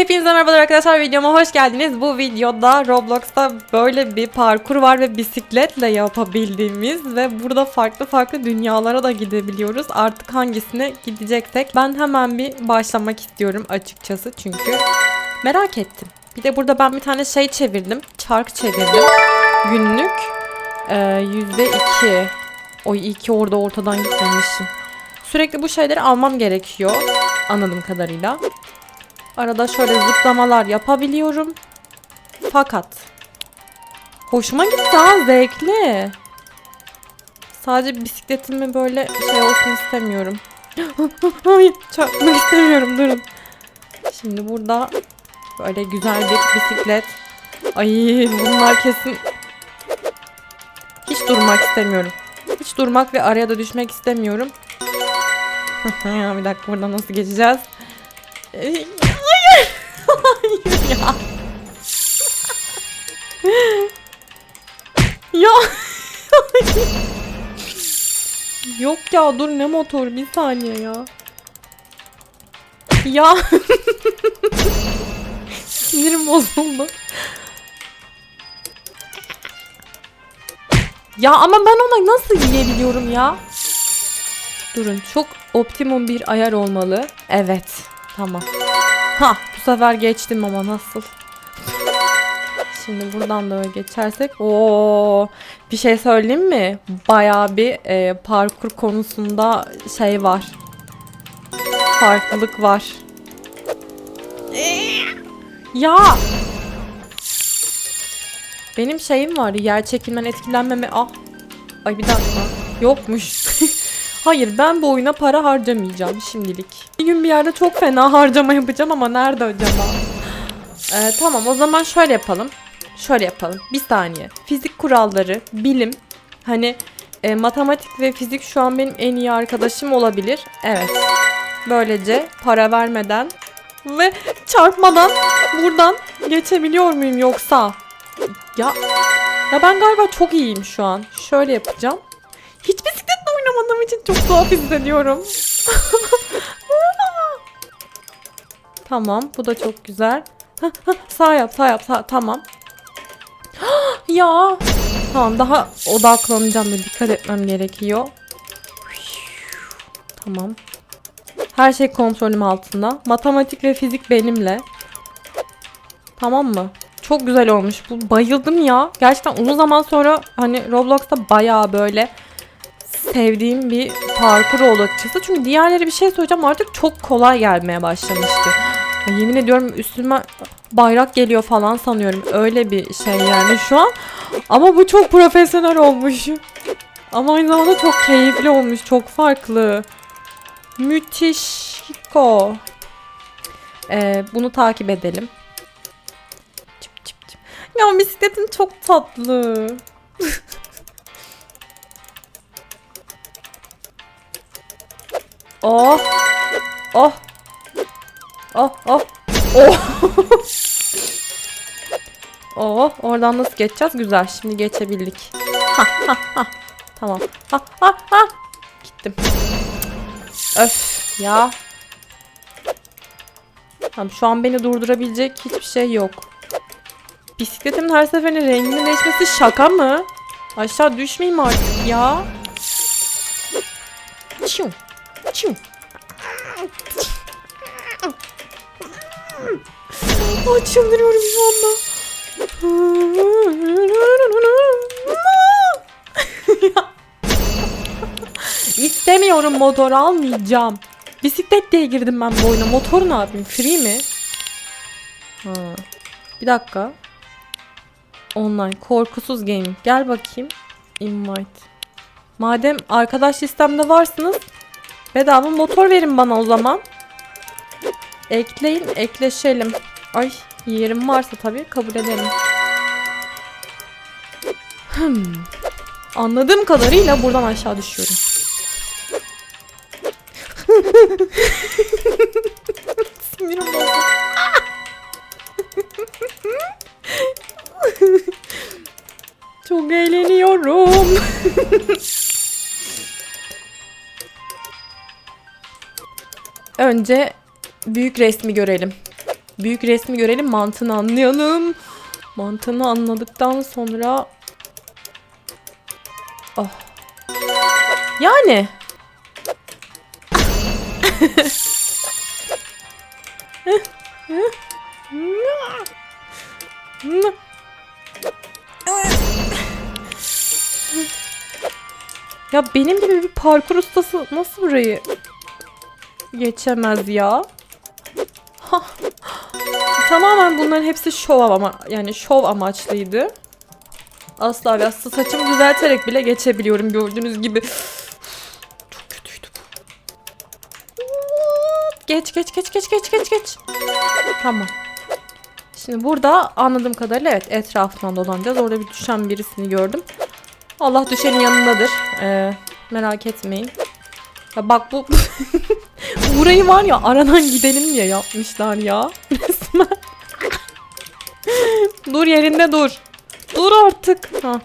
Hepinize merhaba arkadaşlar videoma hoş geldiniz. Bu videoda Roblox'ta böyle bir parkur var ve bisikletle yapabildiğimiz ve burada farklı farklı dünyalara da gidebiliyoruz. Artık hangisine gideceksek ben hemen bir başlamak istiyorum açıkçası çünkü merak ettim. Bir de burada ben bir tane şey çevirdim. Çark çevirdim. Günlük ee, yüzde iki. O iyi ki orada ortadan gitmemişim. Sürekli bu şeyleri almam gerekiyor. Anladığım kadarıyla. Arada şöyle zıplamalar yapabiliyorum. Fakat hoşuma gitti ha zevkli. Sadece bisikletimi böyle şey olsun istemiyorum. Hayır çarpmak istemiyorum durun. Şimdi burada böyle güzel bir bisiklet. Ay bunlar kesin hiç durmak istemiyorum. Hiç durmak ve araya da düşmek istemiyorum. bir dakika buradan nasıl geçeceğiz? Yok ya dur ne motor bir saniye ya. Ya. Sinirim bozuldu. Ya ama ben ona nasıl yiyebiliyorum ya? Durun çok optimum bir ayar olmalı. Evet. Tamam. Ha bu sefer geçtim ama nasıl? Şimdi buradan da öyle geçersek. Oo, bir şey söyleyeyim mi? Bayağı bir e, parkur konusunda şey var. Farklılık var. ya. Benim şeyim var. Yer çekilmen etkilenmeme. Ah. Ay bir dakika. Yokmuş. Hayır ben bu oyuna para harcamayacağım şimdilik. Bir gün bir yerde çok fena harcama yapacağım ama nerede acaba? Ee, tamam o zaman şöyle yapalım. Şöyle yapalım. Bir saniye. Fizik kuralları, bilim, hani e, matematik ve fizik şu an benim en iyi arkadaşım olabilir. Evet. Böylece para vermeden ve çarpmadan buradan geçebiliyor muyum yoksa? Ya ya ben galiba çok iyiyim şu an. Şöyle yapacağım. Hiç bisikletle oynamadığım için çok tuhaf hissediyorum. tamam bu da çok güzel. Sağ yap sağ yap sağ tamam. ya tamam daha odaklanacağım ve dikkat etmem gerekiyor. Tamam. Her şey kontrolüm altında. Matematik ve fizik benimle. Tamam mı? Çok güzel olmuş. Bu bayıldım ya. Gerçekten uzun zaman sonra hani Roblox'ta bayağı böyle sevdiğim bir parkur oldu açıkçası. Çünkü diğerleri bir şey söyleyeceğim artık çok kolay gelmeye başlamıştı. Ya yemin ediyorum üstüme bayrak geliyor falan sanıyorum. Öyle bir şey yani şu an. Ama bu çok profesyonel olmuş. Ama aynı zamanda çok keyifli olmuş. Çok farklı. Müthiş. Hiko. Ee, bunu takip edelim. Çıp çıp çıp. Ya bisikletin çok tatlı. Oh. Oh. Oh oh. Oh. oh oradan nasıl geçeceğiz? Güzel. Şimdi geçebildik. Ha ha ha. Tamam. Ha ha ha. Gittim. Öf ya. Tamam şu an beni durdurabilecek hiçbir şey yok. Bisikletimin her seferinde renginin değişmesi şaka mı? Aşağı düşmeyeyim artık ya. Çiu. Çiu. Ay çıldırıyorum şu anda. İstemiyorum motor almayacağım. Bisiklet diye girdim ben bu oyuna. Motor ne yapayım? Free mi? Ha. Bir dakika. Online. Korkusuz gaming. Gel bakayım. Invite. Madem arkadaş listemde varsınız bedava motor verin bana o zaman. Ekleyin, ekleşelim. Ay yerim varsa tabii kabul ederim. Hmm. Anladığım kadarıyla buradan aşağı düşüyorum. Sinirim bozuldu. Çok eğleniyorum. Önce büyük resmi görelim. büyük resmi görelim mantığını anlayalım. Mantığını anladıktan sonra Oh. Yani Ya benim gibi bir parkur ustası nasıl burayı geçemez ya? Tamamen bunların hepsi şov ama yani şov amaçlıydı. Asla ve asla saçımı düzelterek bile geçebiliyorum gördüğünüz gibi. Çok kötüydü bu. Geç geç geç geç geç geç geç. Tamam. Şimdi burada anladığım kadarıyla evet etrafından dolanacağız. Orada bir düşen birisini gördüm. Allah düşenin yanındadır. Ee, merak etmeyin. Ya bak bu burayı var ya aradan gidelim diye yapmışlar ya. Resmen. dur yerinde dur. Dur artık. Ha.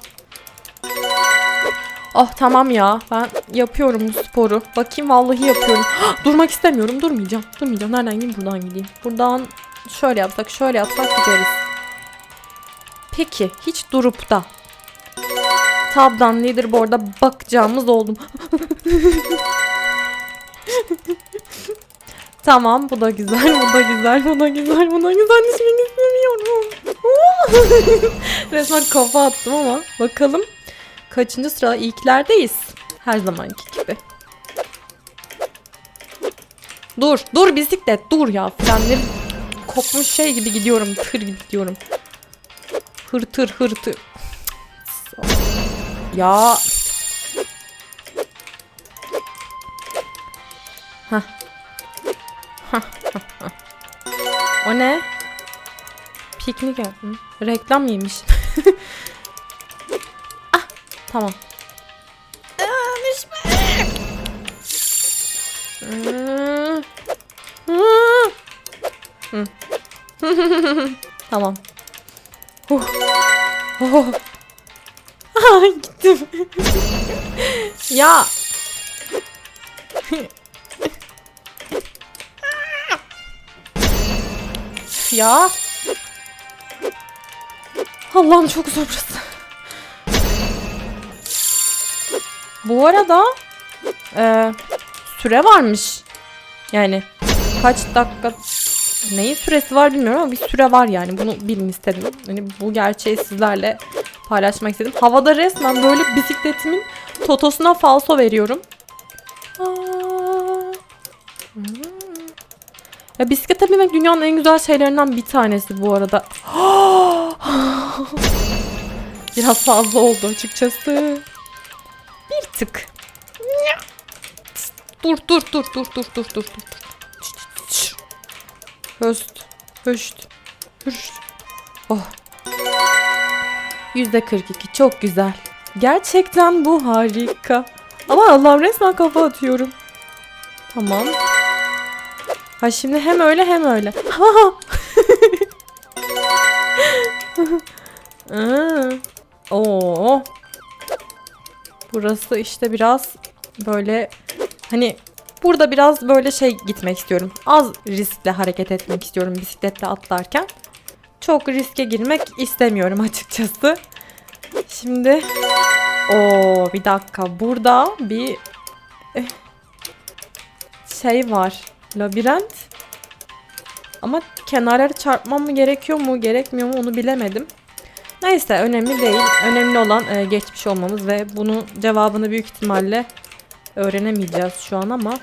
Oh tamam ya. Ben yapıyorum bu sporu. Bakayım vallahi yapıyorum. Durmak istemiyorum. Durmayacağım. Durmayacağım. Nereden gideyim? Buradan gideyim. Buradan şöyle yapsak, şöyle yapsak gideriz. Peki hiç durup da tabdan leaderboard'a bakacağımız oldum. tamam bu da güzel, bu da güzel, bu da güzel, bu da güzel. Düşmek istemiyorum. Resmen kafa attım ama bakalım kaçıncı sıra ilklerdeyiz. Her zamanki gibi. Dur, dur bisiklet, dur ya. Frenleri kopmuş şey gibi gidiyorum, tır gibi gidiyorum. Hırtır hırtır. Ya. Hah. O ne? Piknik yaptım. Reklam yemiş. ah, tamam. Tamam. Huh. Oh. Ay gittim. ya. Ya. Allah'ım çok zor burası. Bu arada e, süre varmış. Yani kaç dakika neyin süresi var bilmiyorum ama bir süre var yani. Bunu bilin istedim. Hani bu gerçeği sizlerle paylaşmak istedim. Havada resmen böyle bisikletimin totosuna falso veriyorum. Aa. Hmm. Ya bisiklete binmek dünyanın en güzel şeylerinden bir tanesi bu arada. Biraz fazla oldu açıkçası. Bir tık. Dur dur dur dur dur dur dur dur. Höst. Höst. Höst. Oh. %42 çok güzel. Gerçekten bu harika. Ama Allah'ım resmen kafa atıyorum. Tamam. Ha şimdi hem öyle hem öyle. Oo. Burası işte biraz böyle hani burada biraz böyle şey gitmek istiyorum. Az riskle hareket etmek istiyorum bisikletle atlarken. Çok riske girmek istemiyorum açıkçası. Şimdi o bir dakika burada bir eh, şey var. Labirent. Ama kenarları çarpmam mı gerekiyor mu gerekmiyor mu onu bilemedim. Neyse önemli değil. Önemli olan e, geçmiş olmamız ve bunun cevabını büyük ihtimalle öğrenemeyeceğiz şu an ama.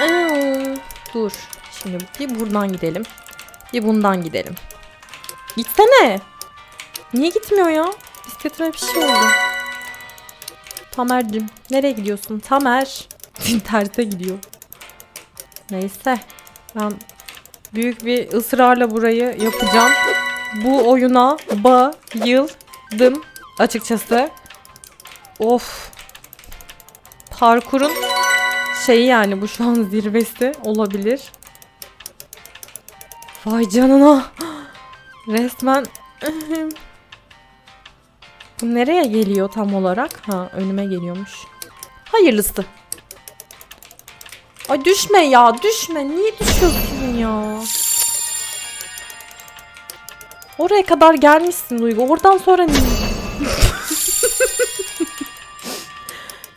Aa, dur. Şimdi bir buradan gidelim. Bir bundan gidelim. Gitsene. Niye gitmiyor ya? Bisikletime bir şey oldu. Tamer'cim nereye gidiyorsun? Tamer. Terse gidiyor. Neyse. Ben büyük bir ısrarla burayı yapacağım. Bu oyuna bayıldım açıkçası. Of. Parkurun şeyi yani bu şu an zirvesi olabilir. Vay canına. Resmen bu nereye geliyor tam olarak? Ha önüme geliyormuş. Hayırlısı. Ay düşme ya düşme. Niye düşüyorsun ya? Oraya kadar gelmişsin Duygu. Oradan sonra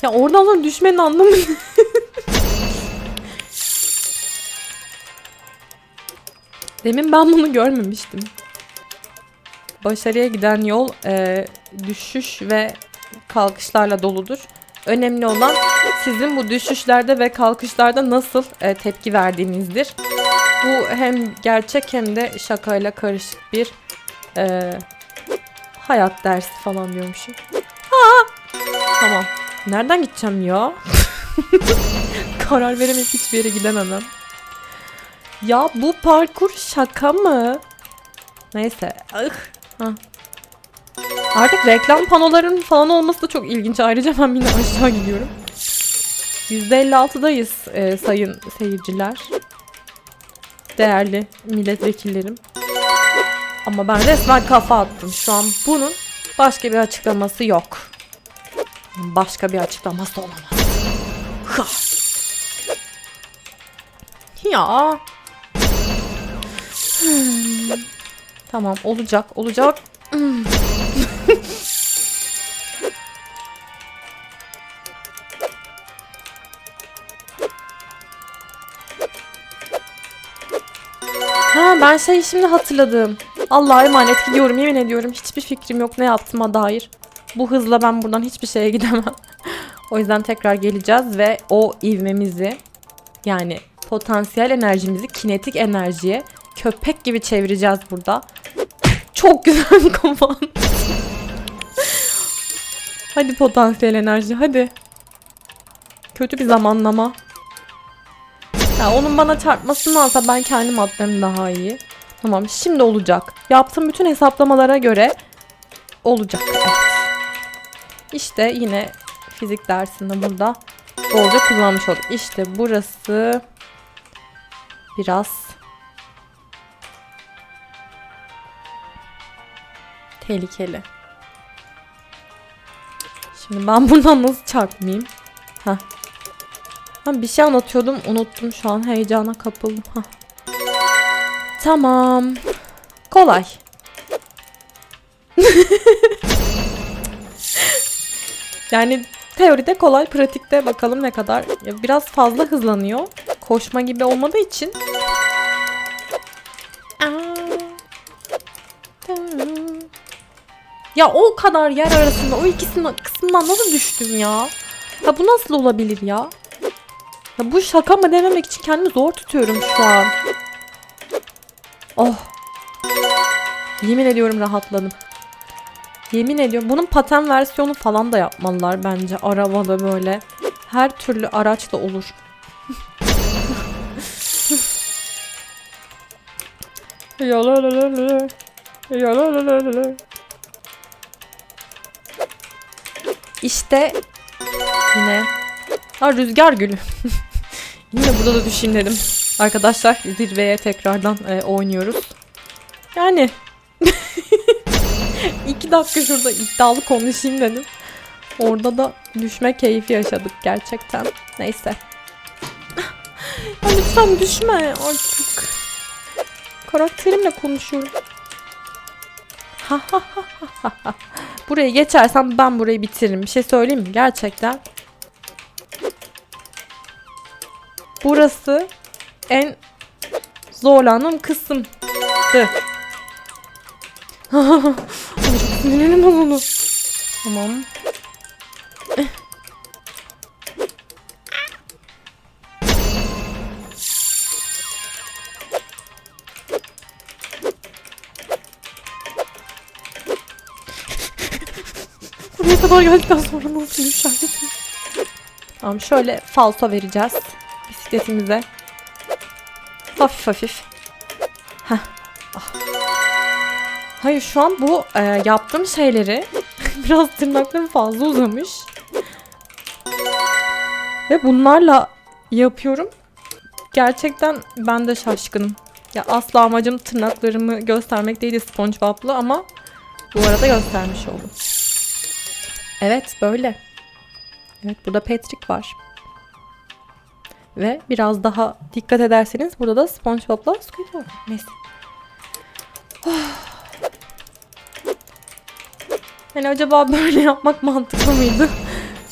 ya oradan sonra düşmenin anlamı ne? Demin ben bunu görmemiştim. Başarıya giden yol e, düşüş ve kalkışlarla doludur. Önemli olan sizin bu düşüşlerde ve kalkışlarda nasıl e, tepki verdiğinizdir. Bu hem gerçek hem de şakayla karışık bir e, hayat dersi falan diyormuşum. Ha! Tamam. Nereden gideceğim ya? Karar veremeyip hiçbir yere gidememem. Ya bu parkur şaka mı? Neyse. Ah. Artık reklam panoların falan olması da çok ilginç. Ayrıca ben yine aşağı gidiyorum. %56'dayız e, sayın seyirciler. Değerli milletvekillerim. Ama ben resmen kafa attım. Şu an bunun başka bir açıklaması yok. Başka bir açıklaması olamaz. Ha. Ya. Hmm. Tamam olacak olacak. Hmm. Ben şey şimdi hatırladım. Allah'a emanet gidiyorum yemin ediyorum. Hiçbir fikrim yok ne yaptığıma dair. Bu hızla ben buradan hiçbir şeye gidemem. o yüzden tekrar geleceğiz ve o ivmemizi yani potansiyel enerjimizi kinetik enerjiye köpek gibi çevireceğiz burada. Çok güzel bir kapan. hadi potansiyel enerji hadi. Kötü bir zamanlama. Ya onun bana çarpmasındansa ben kendim atlarım daha iyi. Tamam şimdi olacak. Yaptığım bütün hesaplamalara göre olacak. İşte yine fizik dersinde burada bolca kullanmış olduk. İşte burası biraz tehlikeli. Şimdi ben buradan nasıl çarpmayayım? Heh. Ha, bir şey anlatıyordum unuttum şu an heyecana kapıldım. Heh. Tamam. Kolay. yani teoride kolay, pratikte bakalım ne kadar. Ya biraz fazla hızlanıyor. Koşma gibi olmadığı için. Ya o kadar yer arasında o ikisinin kısmından nasıl düştüm ya? Ya bu nasıl olabilir ya? Ya bu şaka mı dememek için kendimi zor tutuyorum şu an. Oh. Yemin ediyorum rahatladım. Yemin ediyorum bunun paten versiyonu falan da yapmalılar bence arabada böyle. Her türlü araç da olur. Yalalalala. Yalalalala. İşte yine ha rüzgar gülü. yine burada da düşeyim dedim. Arkadaşlar zirveye tekrardan e, oynuyoruz. Yani iki dakika şurada iddialı konuşayım dedim. Orada da düşme keyfi yaşadık gerçekten. Neyse. Lütfen düşme artık. Karakterimle konuşuyorum. Burayı geçersem ben burayı bitiririm. Bir şey söyleyeyim mi? Gerçekten. Burası en zorlandığım kısımdı. Sinirlerim bozuldu. Tamam. Buraya kadar geldikten sonra nasıl düşerdim? Tamam şöyle falso vereceğiz bisikletimize. Hafif hafif. Heh. Ah. Hayır şu an bu e, yaptığım şeyleri biraz tırnaklarım fazla uzamış. Ve bunlarla yapıyorum. Gerçekten ben de şaşkınım. Ya asla amacım tırnaklarımı göstermek değildi SpongeBob'lu ama bu arada göstermiş oldum. Evet böyle. Evet burada Patrick var. Ve biraz daha dikkat ederseniz burada da SpongeBob'la Squidward. Neyse. Yani acaba böyle yapmak mantıklı mıydı?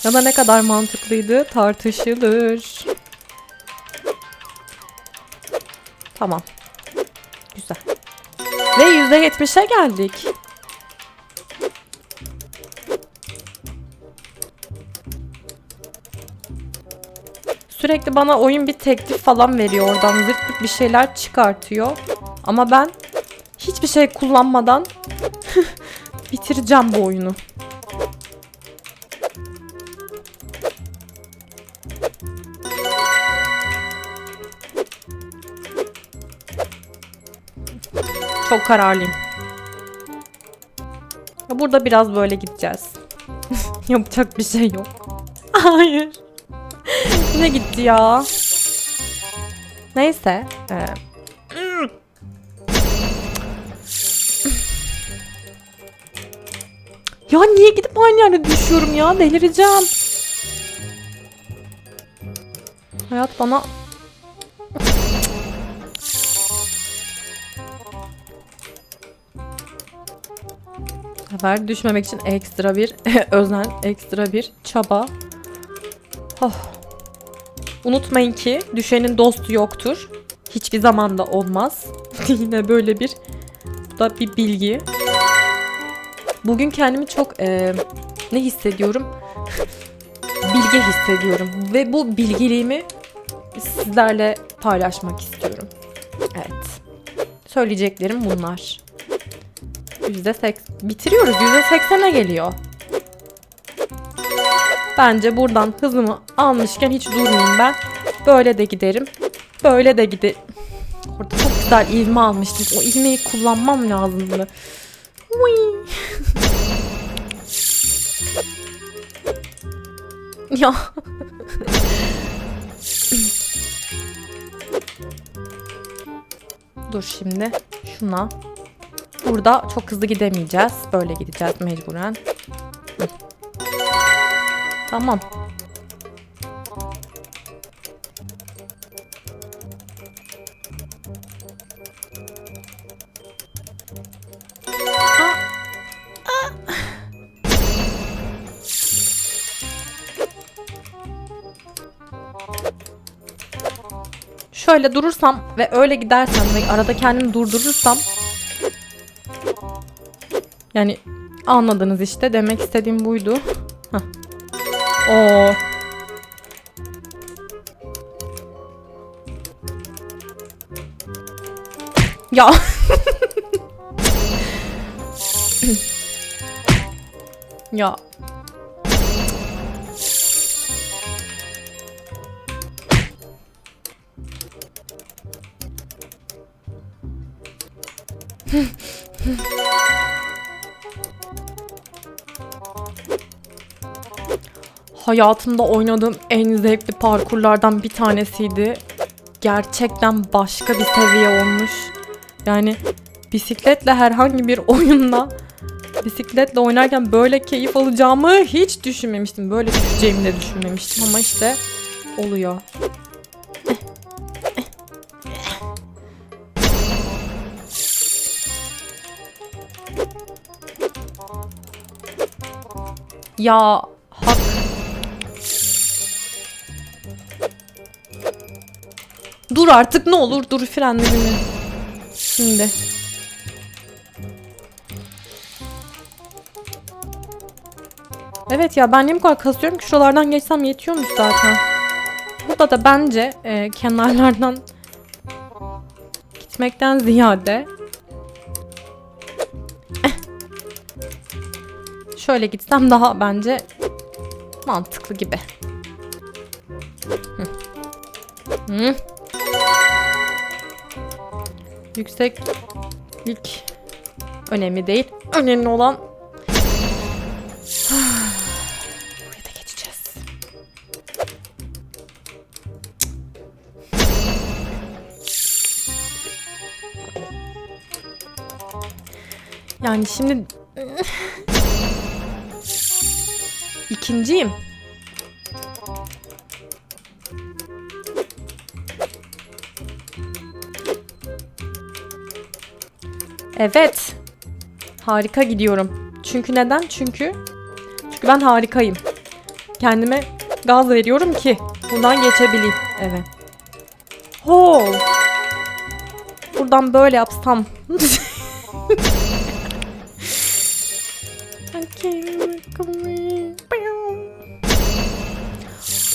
ya da ne kadar mantıklıydı tartışılır. Tamam. Güzel. Ve %70'e geldik. Sürekli bana oyun bir teklif falan veriyor oradan zırt pırt bir şeyler çıkartıyor. Ama ben hiçbir şey kullanmadan bitireceğim bu oyunu. Çok kararlıyım. Burada biraz böyle gideceğiz. Yapacak bir şey yok. Hayır. Yine gitti ya. Neyse. Ee, Ya niye gidip aynı yerde düşüyorum ya? Delireceğim. Hayat bana... Sefer düşmemek için ekstra bir özen, ekstra bir çaba. Oh. Unutmayın ki düşenin dostu yoktur. Hiçbir zamanda olmaz. Yine böyle bir da bir bilgi. Bugün kendimi çok e, ne hissediyorum? Bilge hissediyorum ve bu bilgiliğimi sizlerle paylaşmak istiyorum. Evet. Söyleyeceklerim bunlar. Yüzde seks bitiriyoruz. Yüzde seksene geliyor. Bence buradan hızımı almışken hiç durmayayım ben. Böyle de giderim. Böyle de giderim. Orada çok güzel ilme almıştım. O ilmeği kullanmam lazımdı. Uy. ya. Dur şimdi. Şuna. Burada çok hızlı gidemeyeceğiz. Böyle gideceğiz mecburen. Tamam. Şöyle durursam ve öyle gidersem ve arada kendimi durdurursam yani anladınız işte demek istediğim buydu. Oo. Ya. ya. Hayatımda oynadığım en zevkli parkurlardan bir tanesiydi. Gerçekten başka bir seviye olmuş. Yani bisikletle herhangi bir oyunda bisikletle oynarken böyle keyif alacağımı hiç düşünmemiştim. Böyle düşeceğimi de düşünmemiştim ama işte oluyor. Ya Dur artık ne olur dur frenlerimi. Şimdi. Evet ya ben niye bu kadar kasıyorum ki şuralardan geçsem yetiyormuş zaten. Burada da bence e, kenarlardan gitmekten ziyade Eh. şöyle gitsem daha bence mantıklı gibi. Hı. Hı. Yükseklik önemli değil. Önemli olan buraya da geçeceğiz. Yani şimdi ikinciyim. Evet. Harika gidiyorum. Çünkü neden? Çünkü çünkü ben harikayım. Kendime gaz veriyorum ki buradan geçebileyim. Evet. Ho. Buradan böyle yapsam.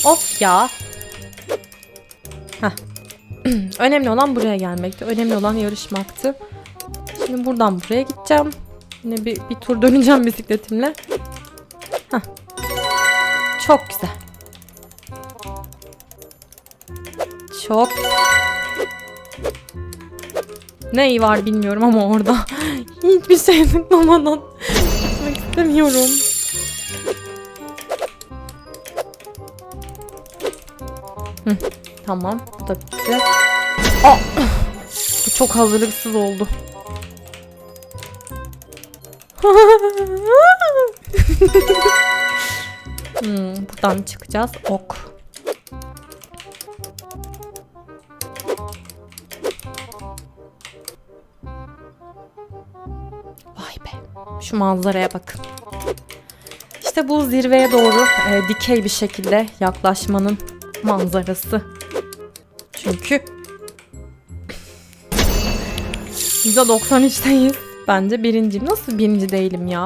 of ya. Heh. Önemli olan buraya gelmekti. Önemli olan yarışmaktı. Şimdi buradan buraya gideceğim. Yine bir, bir tur döneceğim bisikletimle. Heh. Çok güzel. Çok. Ne var bilmiyorum ama orada. Hiçbir şey tıklamadan gitmek istemiyorum. Hı, tamam. Bu da bitti. Aa! Bu çok hazırlıksız oldu. Hmm, buradan çıkacağız. Ok. Vay be. Şu manzaraya bakın. İşte bu zirveye doğru e, dikey bir şekilde yaklaşmanın manzarası. Çünkü %93'teyiz. Bence birinciyim. Nasıl birinci değilim ya?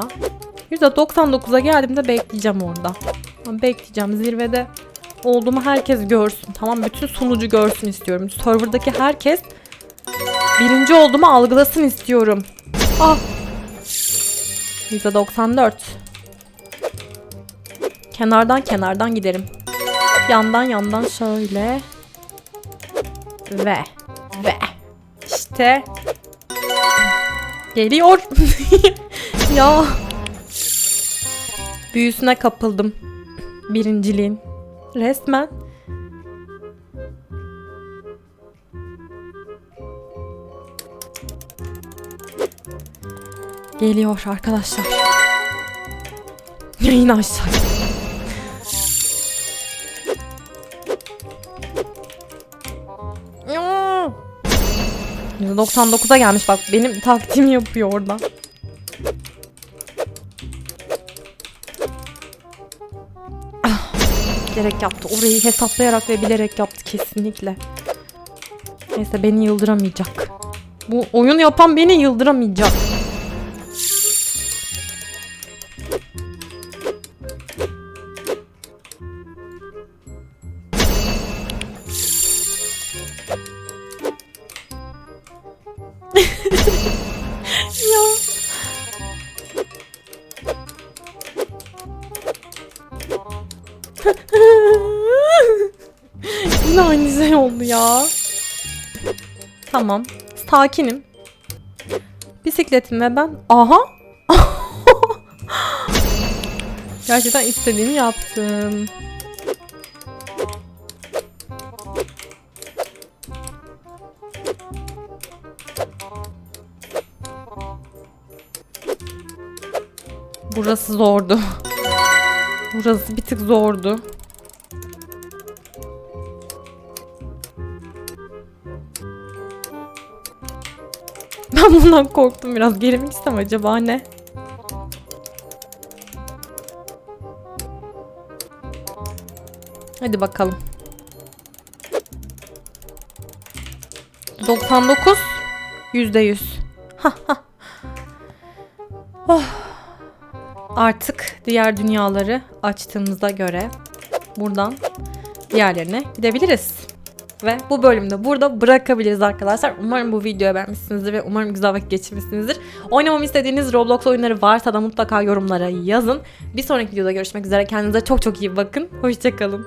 %99'a geldiğimde bekleyeceğim orada. Bekleyeceğim zirvede olduğumu herkes görsün. Tamam bütün sunucu görsün istiyorum. Serverdaki herkes birinci olduğumu algılasın istiyorum. Ah. %94. Kenardan kenardan giderim. Yandan yandan şöyle. Ve. Ve. İşte. Geliyor. ya. Büyüsüne kapıldım. Birinciliğin. Resmen. Geliyor arkadaşlar. Yayın aşağı. 99'a gelmiş bak benim taktiğimi yapıyor orada. Ah, bilerek yaptı. Orayı hesaplayarak ve bilerek yaptı kesinlikle. Neyse beni yıldıramayacak. Bu oyun yapan beni yıldıramayacak. Tamam. Sakinim. Bisikletim ve ben... Aha! Gerçekten istediğimi yaptım. Burası zordu. Burası bir tık zordu. Ben bundan korktum biraz. Gerimek istem acaba ne? Hadi bakalım. 99 %100. oh. Artık diğer dünyaları açtığımıza göre buradan diğerlerine gidebiliriz. Ve bu bölümde burada bırakabiliriz arkadaşlar. Umarım bu videoyu beğenmişsinizdir ve umarım güzel vakit geçirmişsinizdir. Oynamamı istediğiniz Roblox oyunları varsa da mutlaka yorumlara yazın. Bir sonraki videoda görüşmek üzere. Kendinize çok çok iyi bakın. Hoşçakalın.